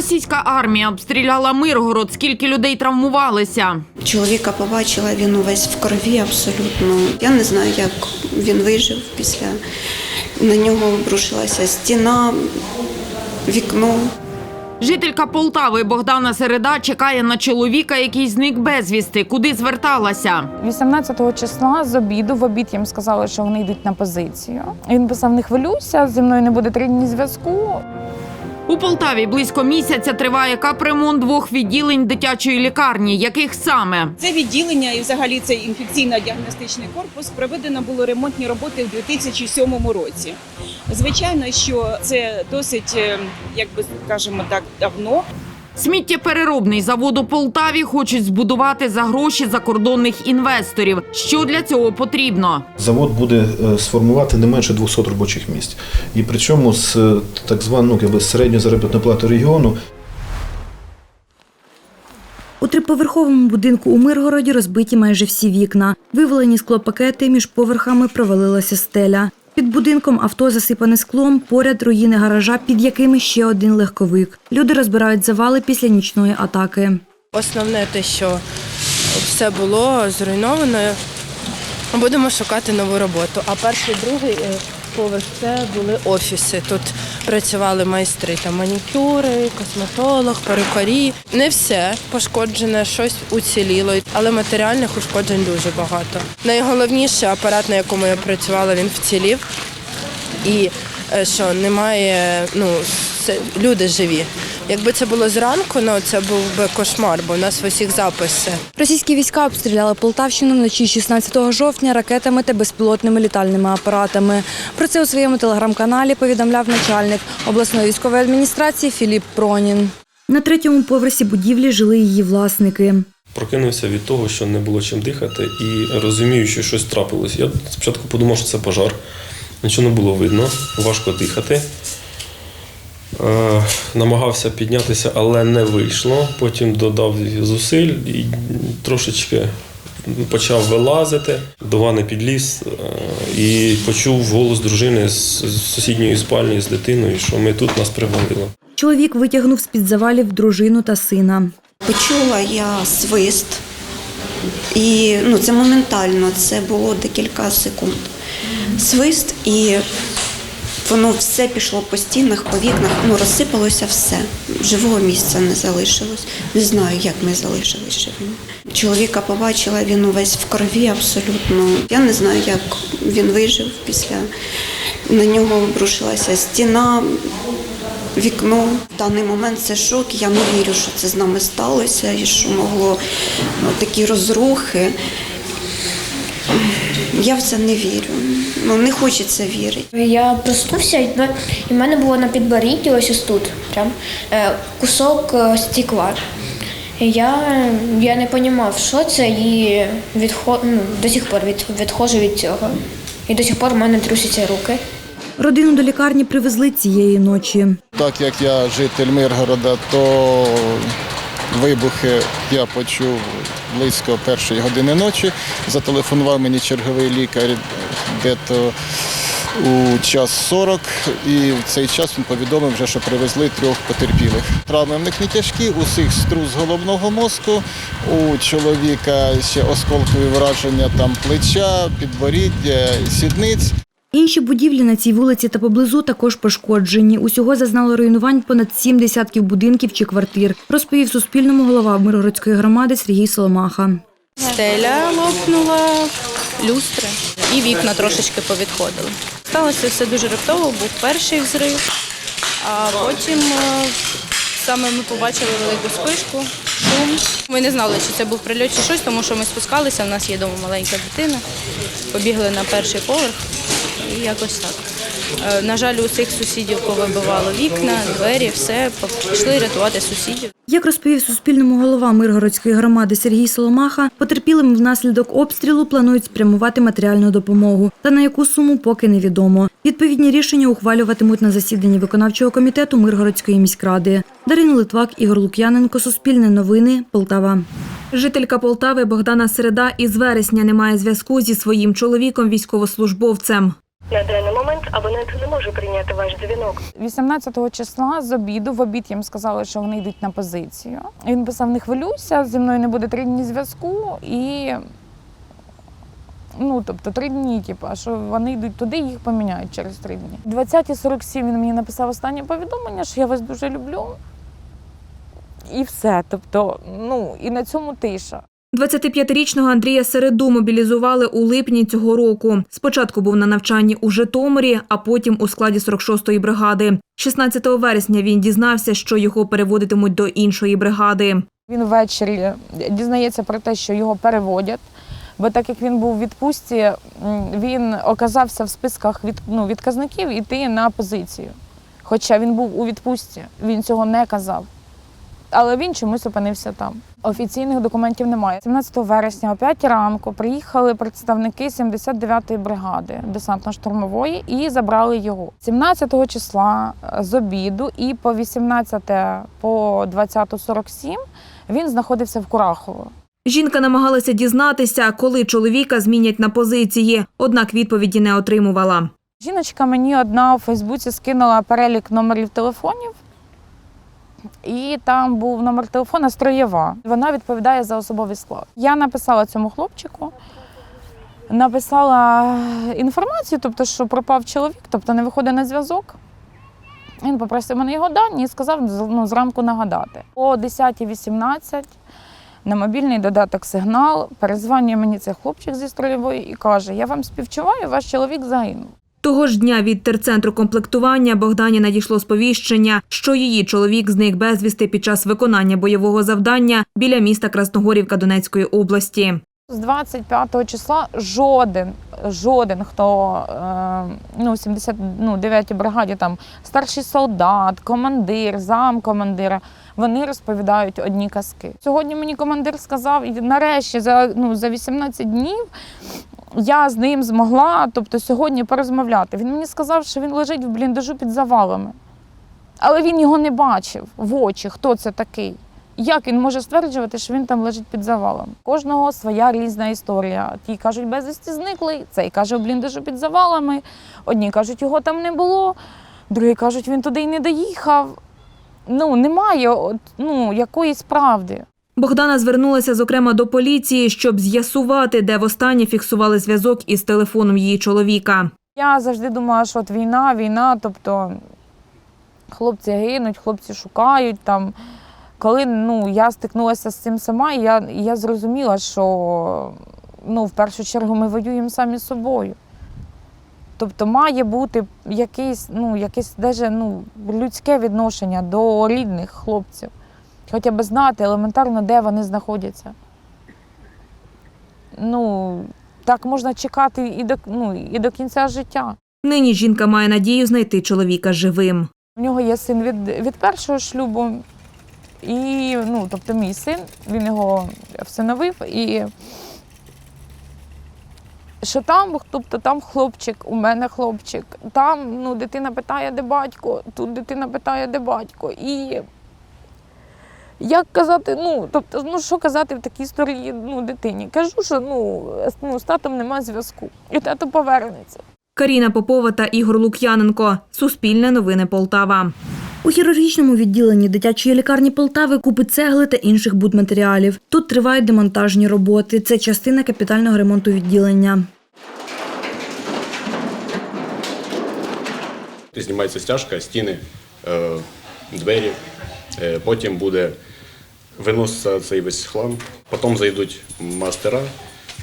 Російська армія обстріляла Миргород. Скільки людей травмувалися? Чоловіка побачила, він увесь в крові абсолютно. Я не знаю, як він вижив після. На нього обрушилася стіна, вікно. Жителька Полтави Богдана Середа чекає на чоловіка, який зник безвісти. Куди зверталася? 18 числа з обіду в обід їм сказали, що вони йдуть на позицію. Він писав: не хвилюйся, зі мною не буде три дні зв'язку. У Полтаві близько місяця триває капремонт двох відділень дитячої лікарні. Яких саме? Це відділення і взагалі цей інфекційно-діагностичний корпус проведено було ремонтні роботи в 2007 році. Звичайно, що це досить, е, як би скажемо так, давно. Сміттєпереробний завод у Полтаві хочуть збудувати за гроші закордонних інвесторів. Що для цього потрібно? Завод буде е, сформувати не менше 200 робочих місць. І причому з е, так званого ну, середньої заробітної плати регіону У триповерховому будинку у Миргороді розбиті майже всі вікна. Вивалені склопакети, між поверхами провалилася стеля. Під будинком авто засипане склом, поряд руїни гаража, під якими ще один легковик. Люди розбирають завали після нічної атаки. Основне те, що все було зруйновано. Будемо шукати нову роботу. А перший, другий е, поверх це були офіси. Тут працювали майстри там манікюри, косметолог, перукарі. Не все пошкоджене, щось уціліло, але матеріальних ушкоджень дуже багато. Найголовніше апарат, на якому я працювала, він вцілів. І е, що немає, ну це люди живі. Якби це було зранку, ну це був би кошмар, бо в нас в усіх записи. Російські війська обстріляли Полтавщину вночі 16 жовтня ракетами та безпілотними літальними апаратами. Про це у своєму телеграм-каналі повідомляв начальник обласної військової адміністрації Філіп Пронін. На третьому поверсі будівлі жили її власники. Прокинувся від того, що не було чим дихати, і розумію, що щось трапилось. Я спочатку подумав, що це пожар. Нічого не було видно, важко дихати. Е, намагався піднятися, але не вийшло. Потім додав зусиль і трошечки почав вилазити. До вани підліз е, і почув голос дружини з з сусідньої спальні з дитиною, що ми тут нас привалило. Чоловік витягнув з-під завалів дружину та сина. Почула я свист, і ну, це моментально, це було декілька секунд. Свист, і воно все пішло по стінах, по вікнах, ну розсипалося все. Живого місця не залишилось. Не знаю, як ми залишились живими. Чоловіка побачила, він увесь в крові абсолютно. Я не знаю, як він вижив після. На нього обрушилася стіна, вікно. В даний момент це шок. Я не вірю, що це з нами сталося і що могло ну, такі розрухи. Я в це не вірю. Ну, не хочеться вірити. Я проснувся, і в- мене було на підборідді, ось ось тут, прям е, кусок е, стекла. Я, я не розумів, що це, і відхо, ну, до сих пор від, відходжу від цього. І до сих пор в мене трусяться руки. Родину до лікарні привезли цієї ночі. Так як я житель Миргорода, то вибухи я почув близько першої години ночі. Зателефонував мені черговий лікар дето у час 40, і в цей час він повідомив, вже, що привезли трьох потерпілих. Травми в них не тяжкі, усіх струс головного мозку, у чоловіка ще осколкові враження там плеча, підборіддя, сідниць. Інші будівлі на цій вулиці та поблизу також пошкоджені. Усього зазнало руйнувань понад сім десятків будинків чи квартир, розповів Суспільному голова Миргородської громади Сергій Соломаха. Стеля лопнула, люстри і вікна трошечки повідходили. Сталося все дуже раптово, був перший взрив, а потім е, саме ми побачили велику спишку. Ми не знали, чи це був прильот чи щось, тому що ми спускалися, в нас є вдома маленька дитина, побігли на перший поверх і якось так. Е, На жаль, у цих сусідів повибивало вікна, двері, все, пішли рятувати сусідів. Як розповів Суспільному голова Миргородської громади Сергій Соломаха, потерпілим внаслідок обстрілу планують спрямувати матеріальну допомогу, та на яку суму поки невідомо. Відповідні рішення ухвалюватимуть на засіданні виконавчого комітету Миргородської міськради. Дарина Литвак, Ігор Лук'яненко, Суспільне новини, Полтава. Жителька Полтави Богдана Середа із вересня не має зв'язку зі своїм чоловіком військовослужбовцем. На даний момент абонент не може прийняти ваш дзвінок. 18 числа з обіду в обід їм сказали, що вони йдуть на позицію. Він писав: не хвилюйся, зі мною не буде три дні зв'язку і. Ну, тобто три дні, типу, а що вони йдуть туди, їх поміняють через три дні. 20.47 він мені написав останнє повідомлення, що я вас дуже люблю. І все. Тобто, ну, і на цьому тиша. 25-річного Андрія Середу мобілізували у липні цього року. Спочатку був на навчанні у Житомирі, а потім у складі 46-ї бригади. 16 вересня він дізнався, що його переводитимуть до іншої бригади. Він ввечері дізнається про те, що його переводять. Бо так як він був у відпустці, він оказався в списках від, ну, відказників іти на позицію. Хоча він був у відпустці, він цього не казав. Але він чомусь опинився там. Офіційних документів немає. 17 вересня о 5 ранку приїхали представники 79-ї бригади десантно-штурмової і забрали його. 17 числа е, з обіду і по 18 по 20.47 він знаходився в Курахово. Жінка намагалася дізнатися, коли чоловіка змінять на позиції, однак відповіді не отримувала. Жіночка мені одна у Фейсбуці скинула перелік номерів телефонів, і там був номер телефона строєва. Вона відповідає за особовий склад. Я написала цьому хлопчику, написала інформацію, тобто, що пропав чоловік, тобто не виходить на зв'язок. Він попросив мене його дані і сказав ну, зранку нагадати. О 10.18 на мобільний додаток сигнал перезвонює мені цей хлопчик зі строєвої і каже: Я вам співчуваю, ваш чоловік загинув. Того ж дня від терцентру комплектування Богдані надійшло сповіщення, що її чоловік зник безвісти під час виконання бойового завдання біля міста Красногорівка Донецької області. З 25 числа жоден, жоден, хто е, ну, 79-й бригаді, там старший солдат, командир, замкомандира, вони розповідають одні казки. Сьогодні мені командир сказав, і нарешті за, ну, за 18 днів я з ним змогла, тобто сьогодні порозмовляти. Він мені сказав, що він лежить в бліндажу під завалами. Але він його не бачив в очі, хто це такий. Як він може стверджувати, що він там лежить під завалом? Кожного своя різна історія. Ті кажуть, безвісті зникли, цей каже, в бліндажу під завалами. Одні кажуть, його там не було, другі кажуть, він туди й не доїхав. Ну, немає ну, якоїсь правди. Богдана звернулася зокрема до поліції, щоб з'ясувати, де востаннє фіксували зв'язок із телефоном її чоловіка. Я завжди думала, що от війна, війна, тобто хлопці гинуть, хлопці шукають там. Коли ну, я стикнулася з цим сама, я, я зрозуміла, що ну, в першу чергу ми воюємо самі з собою. Тобто має бути якесь, ну, якесь даже, ну, людське відношення до рідних хлопців. Хоча б знати елементарно, де вони знаходяться. Ну, так можна чекати і до, ну, і до кінця життя. Нині жінка має надію знайти чоловіка живим. У нього є син від, від першого шлюбу, і ну, тобто мій син, він його всиновив. І що там, тобто там хлопчик, у мене хлопчик, там ну, дитина питає, де батько, тут дитина питає, де батько. І як казати, ну, тобто, ну що казати в такій історії ну, дитині? Кажу, що ну, ну, з татом немає зв'язку, і тато повернеться. Каріна Попова та Ігор Лук'яненко. Суспільне новини Полтава. У хірургічному відділенні дитячої лікарні Полтави купи цегли та інших будматеріалів. Тут тривають демонтажні роботи. Це частина капітального ремонту відділення. Знімається стяжка, стіни, е, двері. Е, Потім буде виноситься цей весь хлам. Потім зайдуть мастера,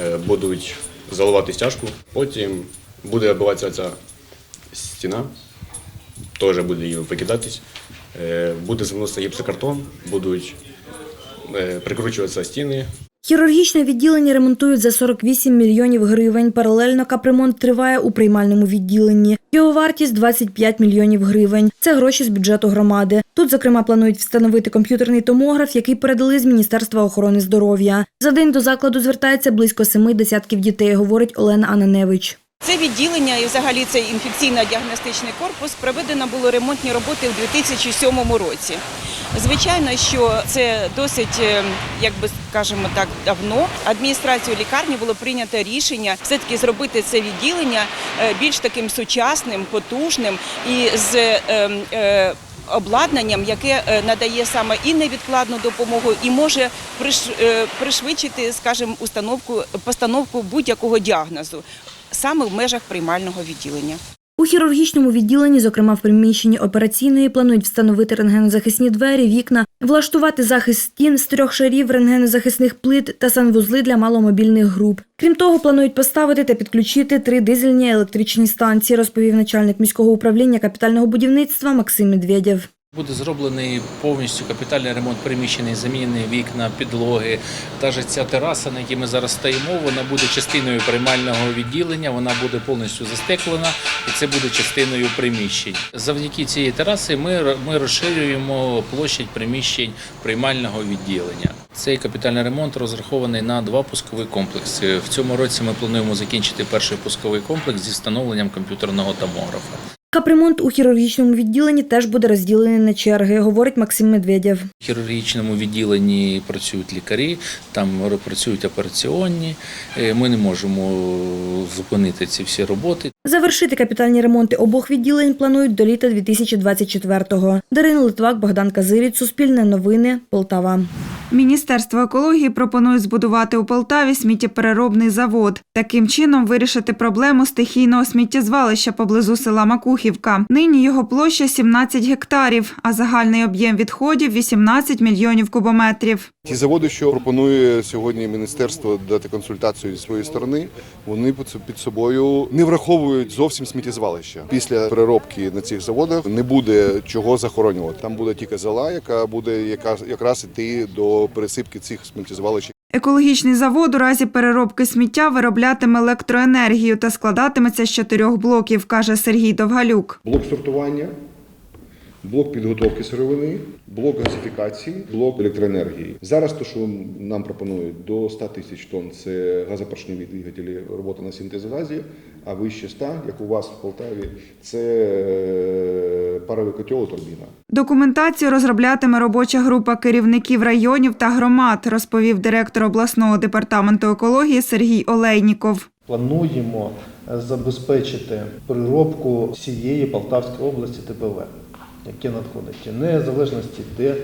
е, будуть заливати стяжку. Потім буде оббиватися ця стіна, теж буде її викидатись. Е, Буде заноситися гіпсокартон, будуть е, прикручуватися стіни, Хірургічне відділення ремонтують за 48 мільйонів гривень. Паралельно капремонт триває у приймальному відділенні. Його вартість 25 мільйонів гривень. Це гроші з бюджету громади. Тут, зокрема, планують встановити комп'ютерний томограф, який передали з Міністерства охорони здоров'я. За день до закладу звертається близько семи десятків дітей, говорить Олена Ананевич. Це відділення і взагалі цей інфекційно-діагностичний корпус проведено було ремонтні роботи у 2007 році. Звичайно, що це досить, е, як би скажемо так, давно. Адміністрацією лікарні було прийнято рішення все-таки зробити це відділення е, більш таким сучасним, потужним і з е, е, обладнанням, яке надає саме і невідкладну допомогу, і може пришвидшити, скажімо, установку постановку будь-якого діагнозу саме в межах приймального відділення. У хірургічному відділенні, зокрема в приміщенні операційної, планують встановити рентгенозахисні двері, вікна, влаштувати захист стін з трьох шарів рентгенозахисних плит та санвузли для маломобільних груп. Крім того, планують поставити та підключити три дизельні електричні станції, розповів начальник міського управління капітального будівництва Максим Медведєв. Буде зроблений повністю капітальний ремонт приміщень, замінені вікна, підлоги. Та ж ця тераса, на якій ми зараз стоїмо, вона буде частиною приймального відділення, вона буде повністю застеклена і це буде частиною приміщень. Завдяки цієї тераси ми, ми розширюємо площадь приміщень приймального відділення. Цей капітальний ремонт розрахований на два пускові комплекси. В цьому році ми плануємо закінчити перший пусковий комплекс зі встановленням комп'ютерного томографа. Капремонт у хірургічному відділенні теж буде розділений на черги, говорить Максим Медведєв. В хірургічному відділенні працюють лікарі, там працюють операційні. Е, Ми не можемо зупинити ці всі роботи. Завершити капітальні ремонти обох відділень планують до літа 2024-го. Дарина Литвак, Богдан Казиріць, Суспільне новини, Полтава. Міністерство екології пропонує збудувати у Полтаві сміттєпереробний завод. Таким чином вирішити проблему стихійного сміттєзвалища поблизу села Макухівка. Нині його площа 17 гектарів, а загальний об'єм відходів 18 мільйонів кубометрів. Ті заводи, що пропонує сьогодні міністерство дати консультацію зі своєї сторони, вони під- собою не враховують зовсім сміттєзвалища. Після переробки на цих заводах не буде чого захоронювати. Там буде тільки зола, яка буде яка якраз іти до пересипки цих сміттєзвалищ. Екологічний завод у разі переробки сміття вироблятиме електроенергію та складатиметься з чотирьох блоків, каже Сергій Довгалюк. блок сортування, блок підготовки сировини, блок газифікації, блок електроенергії. Зараз те, що нам пропонують до 100 тисяч тонн, це газопоршневі двигателі, робота на синтезгазі, а вище 100, як у вас в Полтаві, це е, паровий котел турбіна. Документацію розроблятиме робоча група керівників районів та громад, розповів директор обласного департаменту екології Сергій Олейніков. Плануємо забезпечити переробку всієї Полтавської області ТПВ, яке надходить, незалежності, де е,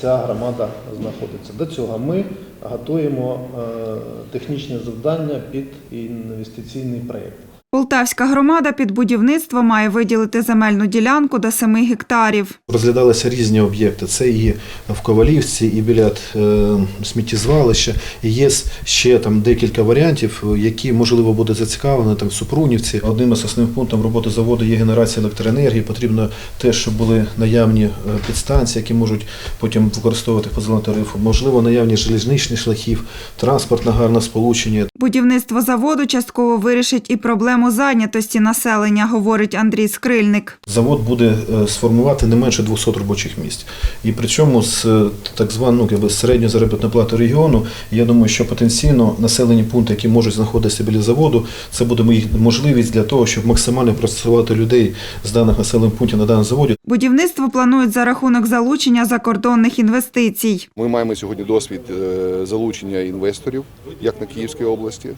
ця громада знаходиться. До цього ми готуємо е, технічне завдання під інвестиційний проєкт. Полтавська громада під будівництво має виділити земельну ділянку до 7 гектарів. Розглядалися різні об'єкти. Це і в Ковалівці, і біля е, сміттєзвалища. І є ще там декілька варіантів, які можливо буде зацікавлені там в Супрунівці. Одним із основних пунктів роботи заводу є генерація електроенергії. Потрібно те, щоб були наявні е, підстанції, які можуть потім використовувати по зеленому тарифу. Можливо, наявні железничні шляхів, транспортне гарне сполучення. Будівництво заводу частково вирішить і проблему зайнятості населення, говорить Андрій Скрильник. Завод буде е, сформувати не менше 200 робочих місць. І причому з е, так звану якби, середньої заробітної плати регіону, я думаю, що потенційно населені пункти, які можуть знаходитися біля заводу, це буде можливість для того, щоб максимально працювати людей з даних населених пунктів на даному заводі. Будівництво планують за рахунок залучення закордонних інвестицій. Ми маємо сьогодні досвід е, залучення інвесторів, як на Київській області,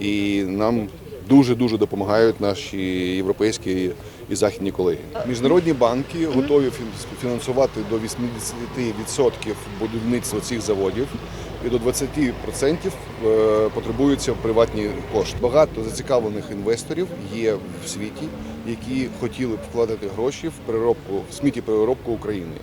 і нам дуже дуже допомагають наші європейські і західні колеги. Міжнародні банки готові фін- фінансувати до 80% будівництва цих заводів. І до 20% е, потребуються приватні кошти. Багато зацікавлених інвесторів є в світі, які хотіли б вкладати гроші в переробку в сміттєпереробку України.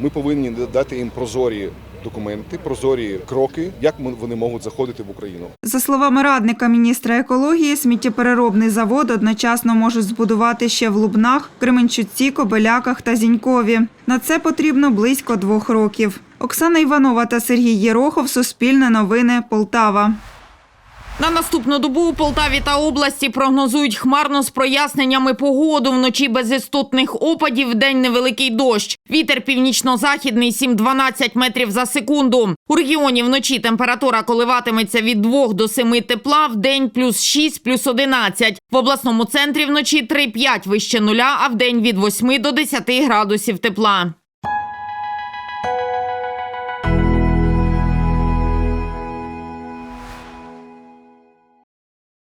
Ми повинні дати їм прозорі документи, прозорі кроки, як вони можуть заходити в Україну. За словами радника міністра екології, сміттєпереробний завод одночасно можуть збудувати ще в Лубнах, Кременчуці, Кобеляках та Зінькові. На це потрібно близько двох років. Оксана Іванова та Сергій Єрохов. Суспільне новини. Полтава. На наступну добу у Полтаві та області прогнозують хмарно з проясненнями погоду. Вночі без істотних опадів, вдень невеликий дощ. Вітер північно-західний 7-12 метрів за секунду. У регіоні вночі температура коливатиметься від 2 до 7 тепла, вдень плюс 6, плюс 11. В обласному центрі вночі 3-5 вище нуля, а вдень від 8 до 10 градусів тепла.